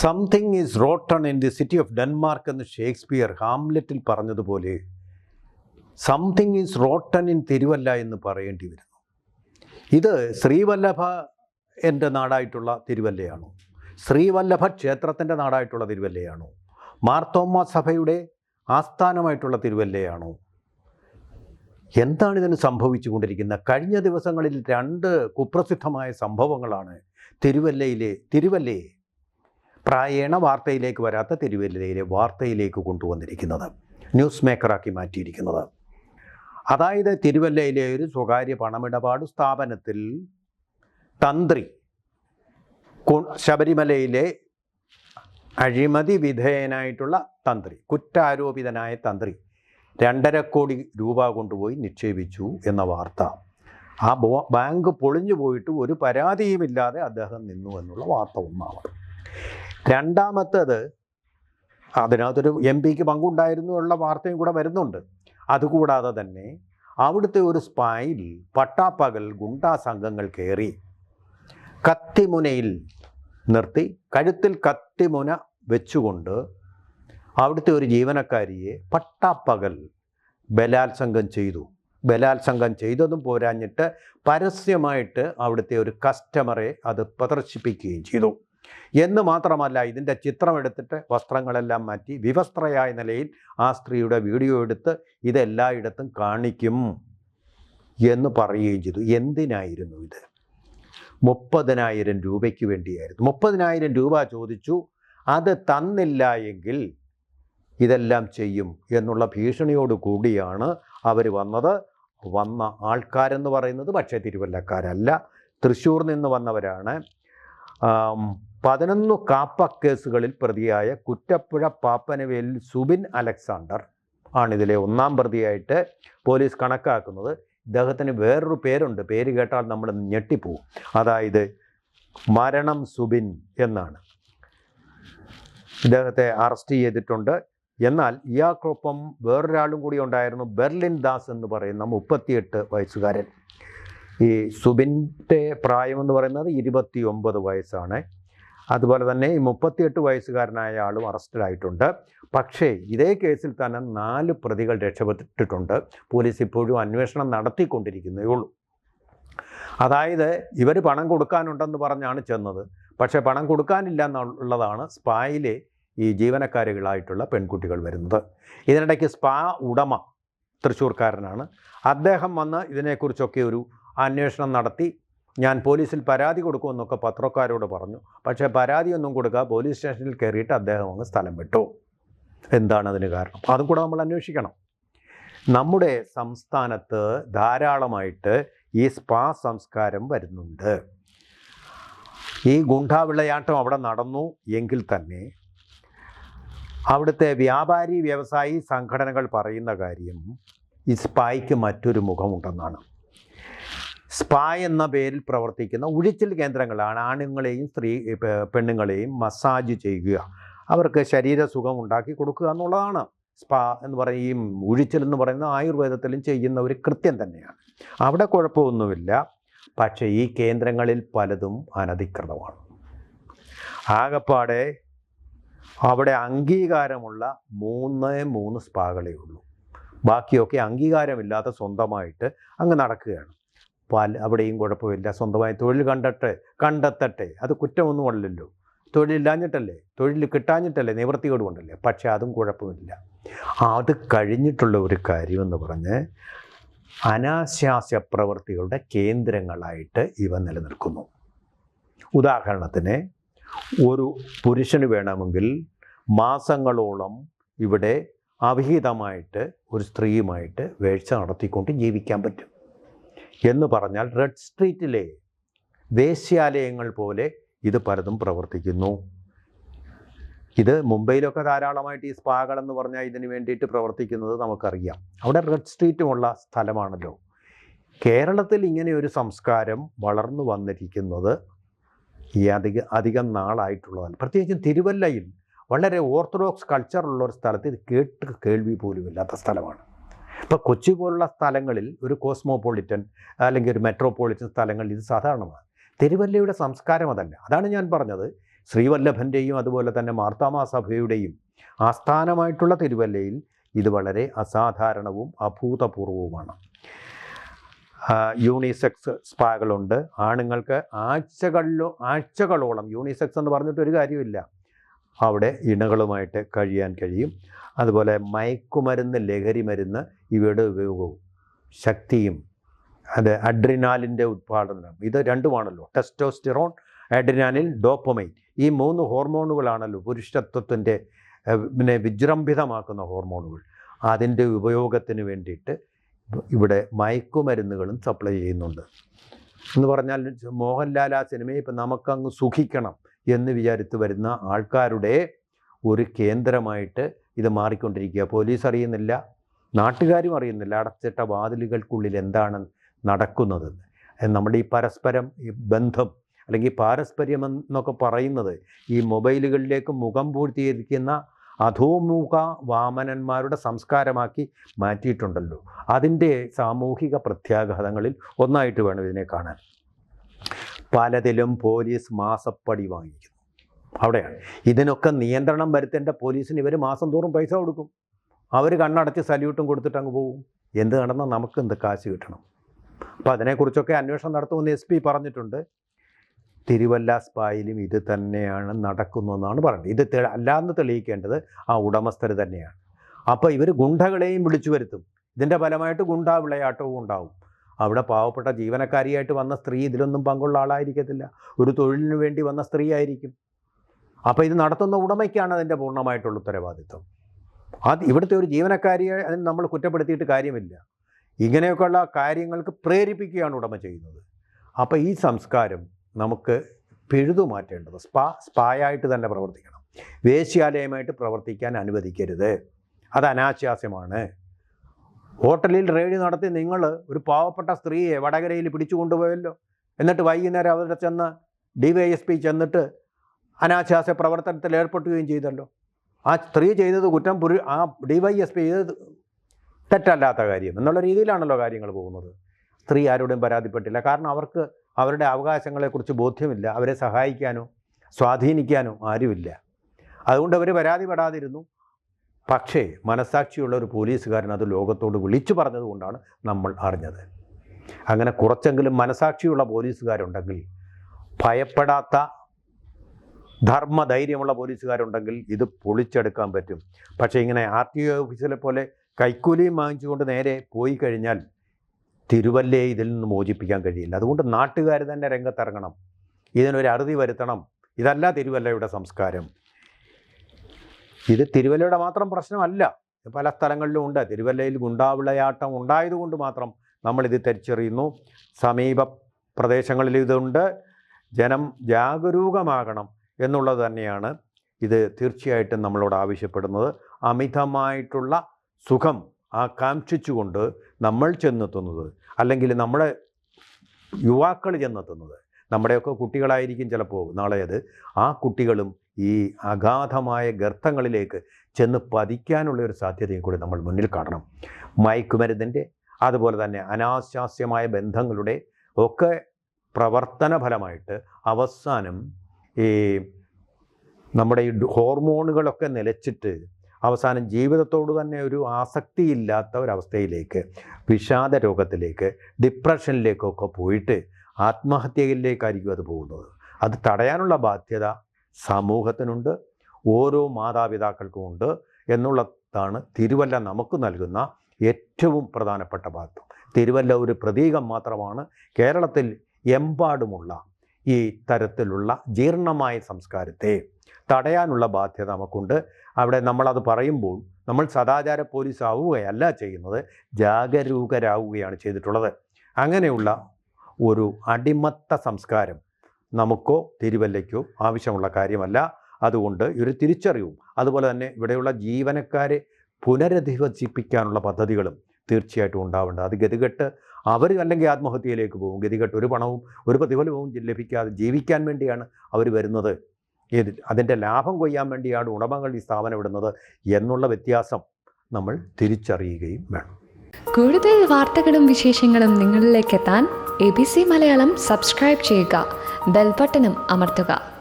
Something is rotten in the city of Denmark എന്ന് Shakespeare ഹാംലെറ്റിൽ പറഞ്ഞതുപോലെ something is rotten in Thiruvalla എന്ന് പറയേണ്ടി വരുന്നു. ഇത് ശ്രീവല്ലഭ എന്റെ നാടായിട്ടുള്ള തിരുവല്ലയാണോ? ശ്രീവല്ലഭ ക്ഷേത്രത്തിന്റെ നാടായിട്ടുള്ള തിരുവല്ലയാണോ? മാർത്തോമ്മ സഭയുടെ ആസ്ഥാനമായിട്ടുള്ള തിരുവല്ലയാണോ? എന്താണ് ഇതിന് സംഭവിച്ചു കൊണ്ടിരിക്കുന്നത് കഴിഞ്ഞ ദിവസങ്ങളിൽ രണ്ട് കുപ്രസിദ്ധമായ സംഭവങ്ങളാണ് തിരുവല്ലയിലെ തിരുവല്ലയെ പ്രായേണ വാർത്തയിലേക്ക് വരാത്ത തിരുവല്ലയിലെ വാർത്തയിലേക്ക് കൊണ്ടുവന്നിരിക്കുന്നത്. ന്യൂസ് മേക്കറാക്കി മാറ്റിയിരിക്കുന്നത്. അതായത് തിരുവല്ലയിലെ ഒരു സ്വകാര്യ പണമിടപാട് സ്ഥാപനത്തിൽ തന്ത്രി ശബരിമലയിലെ അഴിമതി വിധേയനായിട്ടുള്ള തന്ത്രി കുറ്റാരോപിതനായ തന്ത്രി രണ്ടര കോടി രൂപ കൊണ്ടുപോയി നിക്ഷേപിച്ചു എന്ന വാർത്ത. ആ ബാങ്ക് പൊളിഞ്ഞു പോയിട്ട് ഒരു പരാതിയുമില്ലാതെ അദ്ദേഹം നിന്നു എന്നുള്ള വാർത്ത ഒന്നാണ്. രണ്ടാമത്തേത് അതിനകത്തൊരു എം പിക്ക് പങ്കുണ്ടായിരുന്നു ഉള്ള വാർത്തയും കൂടെ വരുന്നുണ്ട്. അതുകൂടാതെ തന്നെ അവിടുത്തെ ഒരു സ്പായിൽ പട്ടാപ്പകൽ ഗുണ്ടാ സംഘങ്ങൾ കയറി കത്തിമുനയിൽ നിർത്തി കഴുത്തിൽ കത്തിമുന വെച്ചുകൊണ്ട് അവിടുത്തെ ഒരു ജീവനക്കാരിയെ പട്ടാപ്പകൽ ബലാത്സംഗം ചെയ്തു. ബലാത്സംഗം ചെയ്തതും പോരാഞ്ഞിട്ട് പരസ്യമായിട്ട് അവിടുത്തെ ഒരു കസ്റ്റമറെ അത് പ്രദർശിപ്പിക്കുകയും ചെയ്തു. എന്ന് മാത്രമല്ല ഇതിന്റെ ചിത്രമെടുത്തിട്ട് വസ്ത്രങ്ങളെല്ലാം മാറ്റി വിവസ്ത്രയായ നിലയിൽ ആ സ്ത്രീയുടെ വീഡിയോ എടുത്ത് ഇതെല്ലായിടത്തും കാണിക്കും എന്ന് പറയുകയും ചെയ്തു. എന്തിനായിരുന്നു ഇത്? മുപ്പതിനായിരം രൂപയ്ക്ക് വേണ്ടിയായിരുന്നു. മുപ്പതിനായിരം രൂപ ചോദിച്ചു. അത് തന്നില്ല എങ്കിൽ ഇതെല്ലാം ചെയ്യും എന്നുള്ള ഭീഷണിയോട് കൂടിയാണ് അവർ വന്നത്. വന്ന ആൾക്കാരെന്ന് പറയുന്നത് പക്ഷേ തിരുവല്ലക്കാരല്ല. തൃശ്ശൂർ നിന്ന് വന്നവരാണ്. പതിനൊന്ന് കാപ്പ കേസുകളിൽ പ്രതിയായ കുറ്റപ്പുഴ പാപ്പനവേലിൽ സുബിൻ അലക്സാണ്ടർ ആണിതിലെ ഒന്നാം പ്രതിയായിട്ട് പോലീസ് കണക്കാക്കുന്നത്. ഇദ്ദേഹത്തിന് വേറൊരു പേരുണ്ട്. പേര് കേട്ടാൽ നമ്മൾ ഞെട്ടിപ്പോവും. അതായത് മരണം സുബിൻ എന്നാണ്. ഇദ്ദേഹത്തെ അറസ്റ്റ് ചെയ്തിട്ടുണ്ട്. എന്നാൽ ഇയാൾക്കൊപ്പം വേറൊരാളും കൂടി ഉണ്ടായിരുന്നു. ബെർലിൻ ദാസ് എന്ന് പറയുന്ന മുപ്പത്തിയെട്ട് വയസ്സുകാരൻ. ഈ സുബിന്റെ പ്രായമെന്ന് പറയുന്നത് ഇരുപത്തി ഒമ്പത് വയസ്സാണ്. അതുപോലെ തന്നെ ഈ മുപ്പത്തിയെട്ട് വയസ്സുകാരനായ ആളും അറസ്റ്റിലായിട്ടുണ്ട്. പക്ഷേ ഇതേ കേസിൽ തന്നെ നാല് പ്രതികൾ രക്ഷപ്പെട്ടിട്ടുണ്ട്. പോലീസ് ഇപ്പോഴും അന്വേഷണം നടത്തിക്കൊണ്ടിരിക്കുന്നേ ഉള്ളൂ. അതായത് ഇവർ പണം കൊടുക്കാനുണ്ടെന്ന് പറഞ്ഞാണ് ചെന്നത്. പക്ഷേ പണം കൊടുക്കാനില്ല എന്നുള്ളതാണ് സ്പായിലെ ഈ ജീവനക്കാരികളായിട്ടുള്ള പെൺകുട്ടികൾ വരുന്നത്. ഇതിനിടയ്ക്ക് സ്പാ ഉടമ തൃശ്ശൂർക്കാരനാണ്. അദ്ദേഹം വന്ന് ഇതിനെക്കുറിച്ചൊക്കെ ഒരു അന്വേഷണം നടത്തി ഞാൻ പോലീസിൽ പരാതി കൊടുക്കുമെന്നൊക്കെ പത്രക്കാരോട് പറഞ്ഞു. പക്ഷേ പരാതിയൊന്നും കൊടുക്കുക പോലീസ് സ്റ്റേഷനിൽ കയറിയിട്ട് അദ്ദേഹം അങ്ങ് സ്ഥലം വിട്ടു. എന്താണ് അതിന് കാരണം? അതും കൂടെ നമ്മൾ അന്വേഷിക്കണം. നമ്മുടെ സംസ്ഥാനത്ത് ധാരാളമായിട്ട് ഈ സ്പാ സംസ്കാരം വരുന്നുണ്ട്. ഈ ഗുണ്ടാവിളയാട്ടം അവിടെ നടന്നു എങ്കിൽ തന്നെ അവിടുത്തെ വ്യാപാരി വ്യവസായി സംഘടനകൾ പറയുന്ന കാര്യം ഈ സ്പായ്ക്ക് മറ്റൊരു മുഖമുണ്ടെന്നാണ്. സ്പാ എന്ന പേരിൽ പ്രവർത്തിക്കുന്ന ഉഴിച്ചിൽ കേന്ദ്രങ്ങളാണ് ആണുങ്ങളെയും സ്ത്രീ പെണ്ണുങ്ങളെയും മസാജ് ചെയ്യുക. അവർക്ക് ശരീരസുഖം ഉണ്ടാക്കി കൊടുക്കുക എന്നുള്ളതാണ്. സ്പാ എന്ന് പറയും ഉഴിച്ചിൽ എന്ന് പറയുന്ന ആയുർവേദത്തിലും ചെയ്യുന്ന ഒരു കൃത്യം തന്നെയാണ്. അവിടെ കുഴപ്പമൊന്നുമില്ല. പക്ഷേ ഈ കേന്ദ്രങ്ങളിൽ പലതും അനധികൃതമാണ്. ആകപ്പാടെ അവിടെ അംഗീകാരമുള്ള മൂന്ന് മൂന്ന് സ്പാകളേ ഉള്ളൂ. ബാക്കിയൊക്കെ അംഗീകാരമില്ലാതെ സ്വന്തമായിട്ട് അങ്ങ് നടക്കുകയാണ്. പല അവിടെയും കുഴപ്പമില്ല. സ്വന്തമായി തൊഴിൽ കണ്ടട്ടെ കണ്ടെത്തട്ടെ. അത് കുറ്റമൊന്നുമല്ലല്ലോ തൊഴിലില്ലാഞ്ഞിട്ടല്ലേ? തൊഴിൽ കിട്ടാഞ്ഞിട്ടല്ലേ? നിവൃത്തിയോട് കൊണ്ടല്ലേ? പക്ഷേ അതും കുഴപ്പമില്ല. അത് കഴിഞ്ഞിട്ടുള്ള ഒരു കാര്യമെന്ന് പറഞ്ഞ് അനാശാസ്യ പ്രവൃത്തികളുടെ കേന്ദ്രങ്ങളായിട്ട് ഇവ നിലനിൽക്കുന്നു. ഉദാഹരണത്തിന് ഒരു പുരുഷന് വേണമെങ്കിൽ മാസങ്ങളോളം ഇവിടെ അവിഹിതമായിട്ട് ഒരു സ്ത്രീയുമായിട്ട് വേഴ്ച നടത്തിക്കൊണ്ട് ജീവിക്കാൻ പറ്റും. എന്ന് പറഞ്ഞാൽ റെഡ് സ്ട്രീറ്റിലെ വേശ്യാലയങ്ങൾ പോലെ ഇത് പലതും പ്രവർത്തിക്കുന്നു. ഇത് മുംബൈയിലൊക്കെ ധാരാളമായിട്ട് ഈ സ്പാകൾ എന്ന് പറഞ്ഞാൽ ഇതിന് വേണ്ടിയിട്ട് പ്രവർത്തിക്കുന്നത് നമുക്കറിയാം. അവിടെ റെഡ് സ്ട്രീറ്റുമുള്ള സ്ഥലമാണല്ലോ. കേരളത്തിൽ ഇങ്ങനെ ഒരു സംസ്കാരം വളർന്നു വന്നിരിക്കുന്നത് ഈ അധിക അധികം നാളായിട്ടുള്ളതല്ല. പ്രത്യേകിച്ചും തിരുവല്ലയിൽ വളരെ ഓർത്തഡോക്സ് കൾച്ചറുള്ള ഒരു സ്ഥലത്ത് ഇത് കേട്ട് കേൾവി പോലും ഇല്ലാത്ത സ്ഥലമാണ്. ഇപ്പോൾ കൊച്ചി പോലുള്ള സ്ഥലങ്ങളിൽ ഒരു കോസ്മോപോളിറ്റൻ അല്ലെങ്കിൽ ഒരു മെട്രോപോളിറ്റൻ സ്ഥലങ്ങളിൽ ഇത് സാധാരണമാണ്. തിരുവല്ലയുടെ സംസ്കാരം അതല്ല. അതാണ് ഞാൻ പറഞ്ഞത്. ശ്രീവല്ലഭന്റെയും അതുപോലെ തന്നെ മാർത്താമാ സഭയുടെയും ആസ്ഥാനമായിട്ടുള്ള തിരുവല്ലയിൽ ഇത് വളരെ അസാധാരണവും അഭൂതപൂർവവുമാണ്. യൂണിസെക്സ് സ്പാകളുണ്ട് ആണുങ്ങൾക്ക് ആഴ്ചകളിലോ ആഴ്ചകളോളം യൂണിസെക്സ് എന്ന് പറഞ്ഞിട്ട് ഒരു കാര്യമില്ല. അവിടെ ഇണകളുമായിട്ട് കഴിയാൻ കഴിയും. അതുപോലെ മയക്കുമരുന്ന് ലഹരി മരുന്ന് ഇവയുടെ ഉപയോഗവും ശക്തിയും അത് അഡ്രിനാലിന്റെ ഉത്പാദനം ഇത് രണ്ടുമാണല്ലോ. Testosterone adrenaline dopamine. ഈ മൂന്ന് ഹോർമോണുകളാണല്ലോ പുരുഷത്വത്തിന്റെ പിന്നെ വിജൃംഭിതമാക്കുന്ന ഹോർമോണുകൾ. അതിന്റെ ഉപയോഗത്തിന് വേണ്ടിയിട്ട് ഇവിടെ മയക്കുമരുന്നുകളും സപ്ലൈ ചെയ്യുന്നുണ്ട്. എന്ന് പറഞ്ഞാൽ മോഹൻലാൽ ആ സിനിമയെ ഇപ്പം നമുക്കങ്ങ് സുഖിക്കണം എന്ന് വിചാരിച്ച് വരുന്ന ആൾക്കാരുടെ ഒരു കേന്ദ്രമായിട്ട് ഇത് മാറിക്കൊണ്ടിരിക്കുക. പോലീസ് അറിയുന്നില്ല. നാട്ടുകാരും അറിയുന്നില്ല. അടച്ചിട്ട വാതിലുകൾക്കുള്ളിൽ എന്താണ് നടക്കുന്നതെന്ന് ഏ, നമ്മുടെ ഈ പരസ്പരം ഈ ബന്ധം അല്ലെങ്കിൽ പാരസ്പര്യം എന്നൊക്കെ പറയുന്നത് ഈ മൊബൈലുകളിലേക്ക് മുഖം പൂഴ്ത്തിയിരിക്കുന്ന അധോമുഖ വാമനന്മാരുടെ സംസ്കാരമാക്കി മാറ്റിയിട്ടുണ്ടല്ലോ. അതിന്റെ സാമൂഹിക പ്രത്യാഘാതങ്ങളിൽ ഒന്നായിട്ട് വേണം ഇതിനെ കാണാൻ. പലതിലും പോലീസ് മാസപ്പടി വാങ്ങിക്കുന്നു. അവിടെയാണ്. ഇതിനൊക്കെ നിയന്ത്രണം വരുത്തേണ്ട പോലീസിന് ഇവർ മാസം തോറും പൈസ കൊടുക്കും. അവർ കണ്ണടച്ച് സല്യൂട്ടും കൊടുത്തിട്ട് അങ്ങ് പോകും എന്ത് നടന്നാൽ നമുക്ക് എന്ത് കാശ് കിട്ടണം? അപ്പോൾ അതിനെക്കുറിച്ചൊക്കെ അന്വേഷണം നടത്തുമെന്ന് എസ് പി പറഞ്ഞിട്ടുണ്ട്. തിരുവല്ല സ്പായിലും ഇത് തന്നെയാണ് നടക്കുന്നതെന്നാണ് പറയുന്നത് ഇത് അല്ലാന്ന് തെളിയിക്കേണ്ടത് ആ ഉടമസ്ഥർ തന്നെയാണ്. അപ്പോൾ ഇവർ ഗുണ്ടകളെയും വിളിച്ചു വരുത്തും. ഇതിന്റെ ഫലമായിട്ട് ഗുണ്ടാ വിളയാട്ടവും ഉണ്ടാവും. അവിടെ പാവപ്പെട്ട ജീവനക്കാരിയായിട്ട് വന്ന സ്ത്രീ ഇതിലൊന്നും പങ്കുള്ള ആളായിരിക്കത്തില്ല. ഒരു തൊഴിലിന് വേണ്ടി വന്ന സ്ത്രീ ആയിരിക്കും. അപ്പോൾ ഇത് നടത്തുന്ന ഉടമയ്ക്കാണ് അതിന്റെ പൂർണമായിട്ടുള്ള ഉത്തരവാദിത്വം. അത് ഇവിടുത്തെ ഒരു ജീവനക്കാരിയെ അതിന് നമ്മൾ കുറ്റപ്പെടുത്തിയിട്ട് കാര്യമില്ല. ഇങ്ങനെയൊക്കെയുള്ള കാര്യങ്ങൾക്ക് പ്രേരിപ്പിക്കുകയാണ് ഉടമ ചെയ്യുന്നത്. അപ്പോൾ ഈ സംസ്കാരം നമുക്ക് പിഴുതു മാറ്റേണ്ടത് സ്പാ സ്പായായിട്ട് തന്നെ പ്രവർത്തിക്കണം. വേശ്യാലയമായിട്ട് പ്രവർത്തിക്കാൻ അനുവദിക്കരുത്. അത് അനാശാസ്യമാണ് ഹോട്ടലിൽ റെയ്ഡ് നടത്തി നിങ്ങൾ ഒരു പാവപ്പെട്ട സ്ത്രീയെ വടകരയിൽ പിടിച്ചു കൊണ്ടുപോയല്ലോ. എന്നിട്ട് വൈകുന്നേരം അവിടെ ചെന്ന് ഡി വൈ എസ് പി ചെന്നിട്ട് അനാശാസ്യ പ്രവർത്തനത്തിൽ ഏർപ്പെടുകയും ചെയ്തല്ലോ. ആ സ്ത്രീ ചെയ്തത് കുറ്റം പുരു ആ ഡി വൈ എസ് പി ചെയ്തത് തെറ്റല്ലാത്ത കാര്യം. എന്നുള്ള രീതിയിലാണല്ലോ കാര്യങ്ങൾ പോകുന്നത്. സ്ത്രീ ആരോടും പരാതിപ്പെട്ടില്ല. കാരണം അവർക്ക് അവരുടെ അവകാശങ്ങളെക്കുറിച്ച് ബോധ്യമില്ല. അവരെ സഹായിക്കാനോ സ്വാധീനിക്കാനോ ആരുമില്ല. അതുകൊണ്ട് അവർ പരാതിപ്പെടാതിരുന്നു. പക്ഷേ മനസാക്ഷിയുള്ള ഒരു പോലീസുകാരൻ അത് ലോകത്തോട് വിളിച്ചു പറഞ്ഞതുകൊണ്ടാണ് നമ്മൾ അറിഞ്ഞത്. അങ്ങനെ കുറച്ചെങ്കിലും മനസാക്ഷിയുള്ള പോലീസുകാരുണ്ടെങ്കിൽ ഭയപ്പെടാത്ത ധർമ്മധൈര്യമുള്ള പോലീസുകാരുണ്ടെങ്കിൽ ഇത് പൊളിച്ചെടുക്കാൻ പറ്റും. പക്ഷേ ഇങ്ങനെ ആർ ടി ഒ ഓഫീസിലെ പോലെ കൈക്കൂലിയും വാങ്ങിച്ചുകൊണ്ട് നേരെ പോയി കഴിഞ്ഞാൽ തിരുവല്ലയെ ഇതിൽ നിന്ന് മോചിപ്പിക്കാൻ കഴിയില്ല. അതുകൊണ്ട് നാട്ടുകാർ തന്നെ രംഗത്തിറങ്ങണം. ഇതിനൊരു അറുതി വരുത്തണം. ഇതല്ല തിരുവല്ലയുടെ സംസ്കാരം. ഇത് തിരുവല്ലയുടെ മാത്രം പ്രശ്നമല്ല. പല സ്ഥലങ്ങളിലും ഉണ്ട്. തിരുവല്ലയിൽ ഗുണ്ടാവിളയാട്ടം ഉണ്ടായതുകൊണ്ട് മാത്രം നമ്മളിത് തിരിച്ചറിയുന്നു. സമീപ പ്രദേശങ്ങളിൽ ഇതുണ്ട്. ജനം ജാഗരൂകമാകണം. എന്നുള്ളത് തന്നെയാണ് ഇത് തീർച്ചയായിട്ടും നമ്മളോട് ആവശ്യപ്പെടുന്നത്. അമിതമായിട്ടുള്ള സുഖം ആകാംക്ഷിച്ചുകൊണ്ട് നമ്മൾ ചെന്നെത്തുന്നത്. അല്ലെങ്കിൽ നമ്മുടെ യുവാക്കൾ ചെന്നെത്തുന്നത്. നമ്മുടെയൊക്കെ കുട്ടികളായിരിക്കും ചിലപ്പോൾ നാളെ അത്. ആ കുട്ടികളും ഈ അഗാധമായ ഗർത്തങ്ങളിലേക്ക് ചെന്ന് പതിക്കാനുള്ള ഒരു സാധ്യതയും കൂടി നമ്മൾ മുന്നിൽ കാണണം. മയക്കുമരുന്നിന്റെ അതുപോലെ തന്നെ അനാശാസ്യമായ ബന്ധങ്ങളുടെ ഒക്കെ പ്രവർത്തന ഫലമായിട്ട് അവസാനം ഈ നമ്മുടെ ഈ ഹോർമോണുകളൊക്കെ നിലച്ചിട്ട് അവസാനം ജീവിതത്തോട് തന്നെ ഒരു ആസക്തിയില്ലാത്ത ഒരവസ്ഥയിലേക്ക് വിഷാദ രോഗത്തിലേക്ക് ഡിപ്രഷനിലേക്കൊക്കെ പോയിട്ട് ആത്മഹത്യയിലേക്കായിരിക്കും അത് പോകുന്നത്. അത് തടയാനുള്ള ബാധ്യത സമൂഹത്തിനുണ്ട് ഓരോ മാതാപിതാക്കൾക്കും ഉണ്ട് എന്നുള്ളതാണ് തിരുവല്ല നമുക്ക് നൽകുന്ന ഏറ്റവും പ്രധാനപ്പെട്ട ബാധ്യത തിരുവല്ല ഒരു പ്രതീകം മാത്രമാണ് കേരളത്തിൽ എമ്പാടുമുള്ള ഈ തരത്തിലുള്ള ജീർണമായ സംസ്കാരത്തെ തടയാനുള്ള ബാധ്യത നമുക്കുണ്ട്. അവിടെ നമ്മളത് പറയുമ്പോൾ നമ്മൾ സദാചാര പോലീസ് ആവുകയല്ല ചെയ്യുന്നത് ജാഗരൂകരാവുകയാണ് ചെയ്തിട്ടുള്ളത്. അങ്ങനെയുള്ള ഒരു അടിമത്ത സംസ്കാരം നമുക്കോ തിരുവല്ലയ്ക്കോ ആവശ്യമുള്ള കാര്യമല്ല. അതുകൊണ്ട് ഒരു തിരിച്ചറിവും അതുപോലെ തന്നെ ഇവിടെയുള്ള ജീവനക്കാരെ പുനരധിവസിപ്പിക്കാനുള്ള പദ്ധതികളും തീർച്ചയായിട്ടും ഉണ്ടാവേണ്ടത് അത് ഗതികെട്ട് അവർ അല്ലെങ്കിൽ ആത്മഹത്യയിലേക്ക് പോകും. ഗതികെട്ട് ഒരു പണവും ഒരു പ്രതിഫലവും ലഭിക്കാതെ ജീവിക്കാൻ വേണ്ടിയാണ് അവർ വരുന്നത്. ഇത് അതിന്റെ ലാഭം കൊയ്യാൻ വേണ്ടിയാണ് ഉടമകൾ ഈ സ്ഥാപനം ഇടുന്നത് എന്നുള്ള വ്യത്യാസം നമ്മൾ തിരിച്ചറിയുകയും വേണം. കൂടുതൽ വാർത്തകളും വിശേഷങ്ങളും നിങ്ങളിലേക്ക് എത്താൻ A B C Malayalam subscribe ചെയ്യുക. ബെൽബട്ടനും അമർത്തുക.